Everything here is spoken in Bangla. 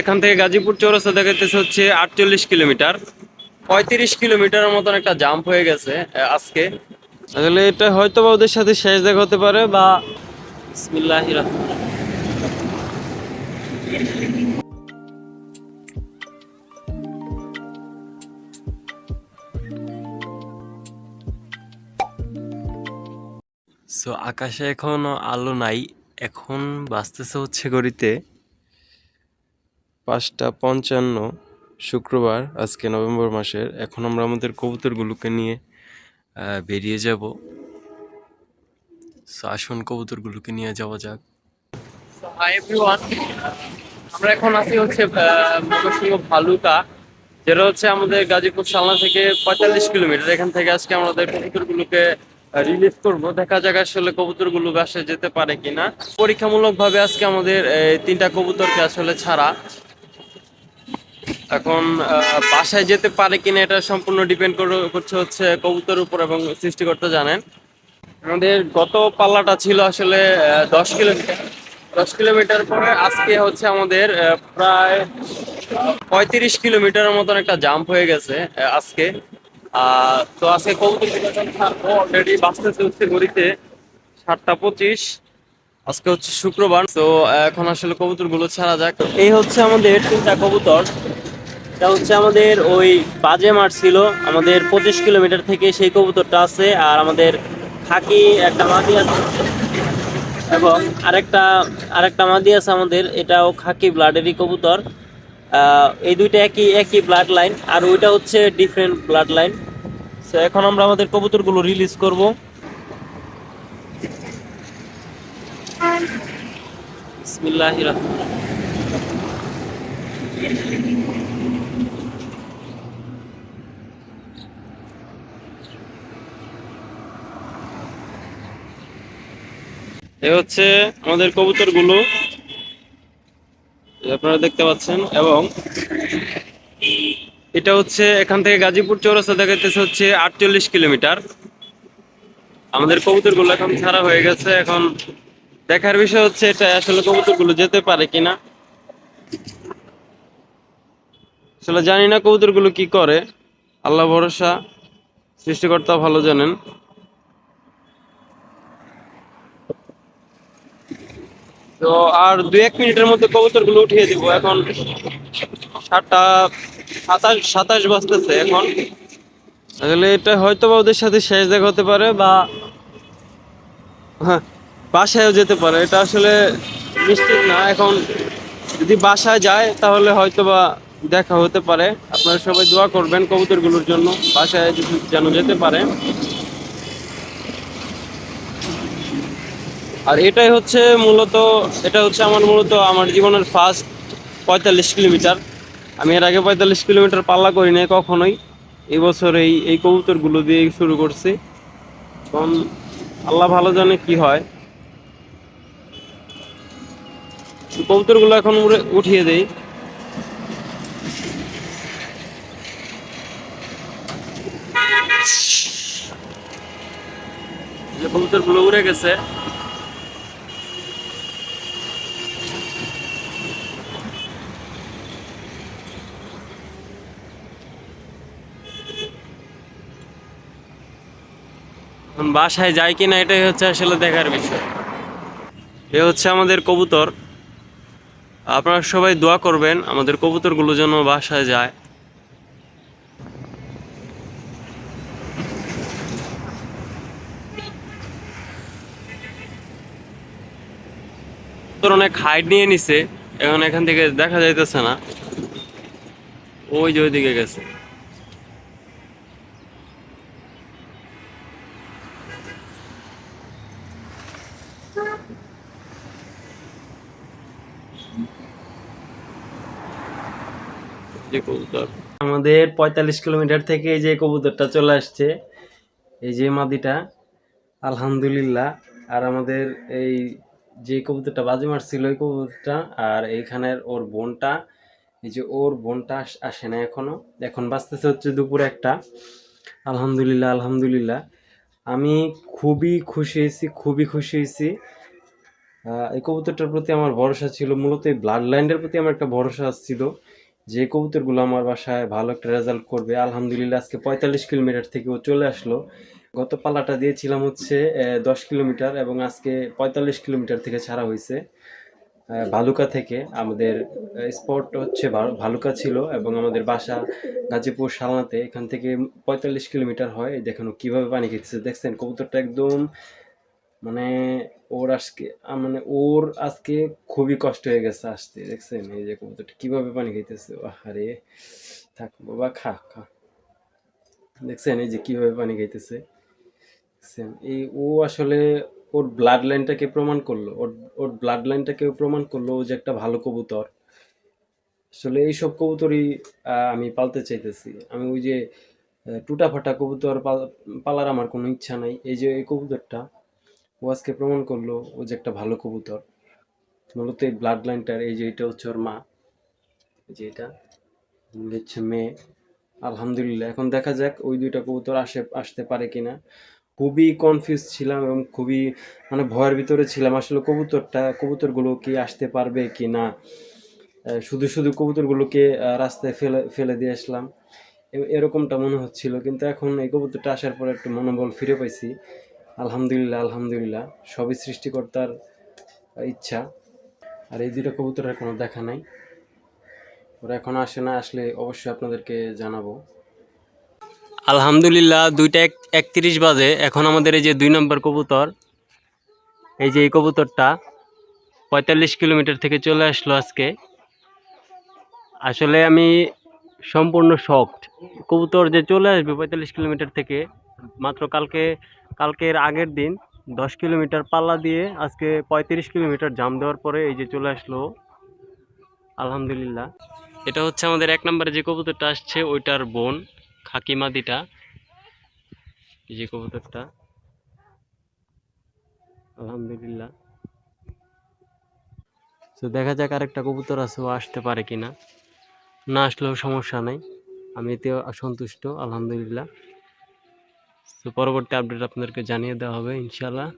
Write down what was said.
এখান থেকে গাজীপুর চৌরাস্তা দেখাইতেছে হচ্ছে আটচল্লিশ কিলোমিটার। পঁয়ত্রিশ কিলোমিটারের মতন একটা জাম্প হয়ে গেছে আজকে। আসলে এটা হয়তো বা ওদের সাথে শেষ দেখা হতে পারে বা বিসমিল্লাহির সো আকাশে এখনও আলো নাই, এখন বাঁচতেছে হচ্ছে ঘড়িতে পাঁচটা পঞ্চান্ন শুক্রবার, আজকে নভেম্বর মাসের। এখন আমরা আমাদের কবুতরগুলোকে নিয়ে বেরিয়ে যাব। আসুন কবুতরগুলোকে নিয়ে যাওয়া যাক। আমরা এখন আছি হচ্ছে ভালুকা, যেটা হচ্ছে আমাদের গাজীপুর সালনা থেকে পঁয়তাল্লিশ কিলোমিটার। এখান থেকে আজকে আমাদের কবুতরগুলোকে রিলিজ করব। দেখা যাক আসলে কবুতরগুলো বাসায় যেতে পারে কিনা। পরীক্ষামূলক ভাবে আজকে আমাদের তিনটা কবুতরকে আসলে ছাড়া এখন বাসায় যেতে পারে কিনা এটা সম্পূর্ণ ডিপেন্ড করছে হচ্ছে কবুতর উপর এবং সৃষ্টিকর্তা জানেন। আমাদের গত পাল্লাটা ছিল আসলে দশ কিলোমিটার। দশ কিলোমিটার পরে আজকে হচ্ছে আমাদের প্রায় পঁয়ত্রিশ কিলোমিটারের মতন একটা জাম্প হয়ে গেছে আজকে। তো আজকে কবুতর ছাড়বো অলরেডি বাঁচতেছে হচ্ছে গড়িতে সাতটা পঁচিশ। আজকে হচ্ছে শুক্রবার, তো এখন আসলে কবুতরগুলো ছাড়া যাক। এই হচ্ছে আমাদের তিনটা কবুতর। এটা হচ্ছে আমাদের ওই বাজে মাঠ ছিল। আমাদের পঁচিশ কিলোমিটার থেকে সেই কবুতরটা আছে আর আমাদের খাকি একটা মাদি আছে। এবং আরেকটা আরেকটা মাদি আছে আমাদের, এটাও খাকি ব্লাডেরই কবুতর। এই দুইটা একই একই ব্লাড লাইন আর ওইটা হচ্ছে ডিফারেন্ট ব্লাড লাইন তো এখন আমরা আমাদের কবুতরগুলো রিলিজ করব। বিসমিল্লাহির রহমানির রহিম। এ হচ্ছে আমাদের কবুতরগুলো। আপনারা দেখতে পাচ্ছেন, এবং এটা হচ্ছে এখান থেকে গাজীপুর চৌরাস্তা দেখাইতেছে হচ্ছে আটচল্লিশ কিলোমিটার। আমাদের কবুতরগুলো এখন ছাড়া হয়ে গেছে। এখন দেখার বিষয় হচ্ছে এটা আসলে কবুতরগুলো যেতে পারে কিনা। আসলে জানি না কবুতরগুলো কি করে। আল্লাহ ভরসা, সৃষ্টিকর্তা ভালো জানেন। তো আর দুই এক মিনিটের মধ্যে কবুতরগুলো উঠিয়ে দিব। এখন সাতটা সাতাশ সাতাশ বাজতেছে এখন। আসলে এটা হয়তো বা ওদের সাথে শেষ দেখা হতে পারে বা হ্যাঁ বাসায়ও যেতে পারে। এটা আসলে নিশ্চিত না। এখন যদি বাসায় যায় তাহলে হয়তো বা দেখা হতে পারে। আপনারা সবাই দোয়া করবেন কবুতরগুলোর জন্য। বাসায় যেন যেতে পারে। আর এটাই হচ্ছে মূলত, এটা হচ্ছে আমার মূলত আমার জীবনের ফার্স্ট পঁয়তাল্লিশ কিলোমিটার। আমি এর আগে পঁয়তাল্লিশ কিলোমিটার পাল্লা করি নাই কখনোই। এবছর এই এই কবুতরগুলো দিয়ে শুরু করছি। এখন আল্লাহ ভালো জানে কি হয়। কবুতরগুলো এখন উড়ে- উঠিয়ে দেই। যে কবুতরগুলো উড়ে গেছে। বাসায় যায় কিনা এটাই হচ্ছে আসলে দেখার বিষয়। এ হচ্ছে আমাদের কবুতর। আপনারা সবাই দোয়া করবেন আমাদের কবুতরগুলো যেন বাসায় যায়। তোর অনেক হাইট নিয়ে নিছে, এখন এখান থেকে দেখা যাইতেছে না। ওই যে ওইদিকে গেছে। আমাদের পঁয়তাল্লিশ কিলোমিটার থেকে যে কবুতরটা চলে আসছে, এই যে মাদিটা, আলহামদুলিল্লাহ। আর আমাদের এই যে কবুতরটা বাজি মারছিল ওই কবুতরটা, আর এইখানের ওর বোনটা, এই যে ওর বোনটা আসে না এখনও। এখন বাঁচতেছে হচ্ছে দুপুরে একটা। আলহামদুলিল্লাহ আলহামদুলিল্লাহ। আমি খুবই খুশি হয়েছি, খুবই খুশি হয়েছি। এই কবুতরটার প্রতি আমার ভরসা ছিল, মূলত এই ব্লাড লাইনের প্রতি আমার একটা ভরসা ছিল যে কবুতরগুলো আমার বাসায় ভালো একটা রেজাল্ট করবে। আলহামদুলিল্লাহ, আজকে পঁয়তাল্লিশ কিলোমিটার থেকে ও চলে আসলো। গত পালাটা দিয়েছিলাম হচ্ছে দশ কিলোমিটার এবং আজকে পঁয়তাল্লিশ কিলোমিটার থেকে ছাড়া হয়েছে ভালুকা থেকে। আমাদের স্পট হচ্ছে ভালুকা ছিল এবং আমাদের বাসা গাজীপুর সালনাতে এখান থেকে পঁয়তাল্লিশ কিলোমিটার হয়। দেখেন কীভাবে পানি খেতেছে। দেখছেন, কবুতরটা একদম মানে ওর আজকে মানে ওর আজকে খুবই কষ্ট হয়ে গেছে আসতে, দেখছেন? এই যে কবুতরটা কীভাবে পানি খাইতেছে? আরে থাক, বাবা, খা খা। দেখছেন এই যে কীভাবে পানি খাইতেছে? দেখছেন? এই ও আসলে ওর ব্লাড লাইনটাকে প্রমাণ করল, ওর ওর ব্লাড লাইনটাকে প্রমাণ করল ও যে একটা ভালো কবুতর। আসলে এইসব কবুতরই আমি পালতে চাইতেছি। আমি ওই যে টুটা ফাটা কবুতর পালার আমার কোনো ইচ্ছা নাই। এই যে এই কবুতরটা ও আজকে প্রমাণ করল, ও যে একটা ভালো কবুতর। মূলত এই ব্লাড লাইনটার এই যে এটা হচ্ছে ওর মা যে এটা হচ্ছে মেয়ে। আলহামদুলিল্লাহ, এখন দেখা যাক ওই দুইটা কবুতর আসে, আসতে পারে কিনা। খুবই কনফিউজ ছিলাম এবং খুবই মানে ভয়ের ভিতরে ছিলাম, আসলে কবুতরটা, কবুতরগুলো কি আসতে পারবে কি না শুধু শুধু কবুতরগুলোকে রাস্তায় ফেলে ফেলে দিয়ে আসলাম। এরকমটা মনে হচ্ছিল, কিন্তু এখন এই কবুতরটা আসার পরে একটু মনোবল ফিরে পাইছি। আলহামদুলিল্লাহ আলহামদুলিল্লাহ। সবই সৃষ্টিকর্তার ইচ্ছা। আর এই দুটো কবুতরের কোনো দেখা নাই। ওরা এখন আসে না, আসলে অবশ্যই আপনাদেরকে জানাব। আলহামদুলিল্লাহ, দুইটা এক, একত্রিশ বাজে। এখন আমাদের এই যে দুই নম্বর কবুতর, এই যে এই কবুতরটা পঁয়তাল্লিশ কিলোমিটার থেকে চলে আসলো আজকে। আসলে আমি সম্পূর্ণ শকড কবুতর যে চলে আসবে পঁয়তাল্লিশ কিলোমিটার থেকে মাত্র কালকে, কালকের আগের দিন দশ কিলোমিটার পাল্লা দিয়ে আজকে পঁয়ত্রিশ কিলোমিটার জাম দেওয়ার পরে এই যে চলে আসলো। আলহামদুলিল্লাহ। এটা হচ্ছে আমাদের এক নম্বরে যে কবুতরটা আসছে, ওইটার বোন খাকি মাদিটা এই যে কবুতরটা। আলহামদুলিল্লাহ। তো দেখা যাক আরেকটা কবুতর আছে, ও আসতে পারে কিনা। না আসলেও সমস্যা নাই। আমি এতে সন্তুষ্ট, আলহামদুলিল্লাহ। তো পরবর্তী আপডেট আপনাদেরকে জানিয়ে দেওয়া হবে ইনশাল্লাহ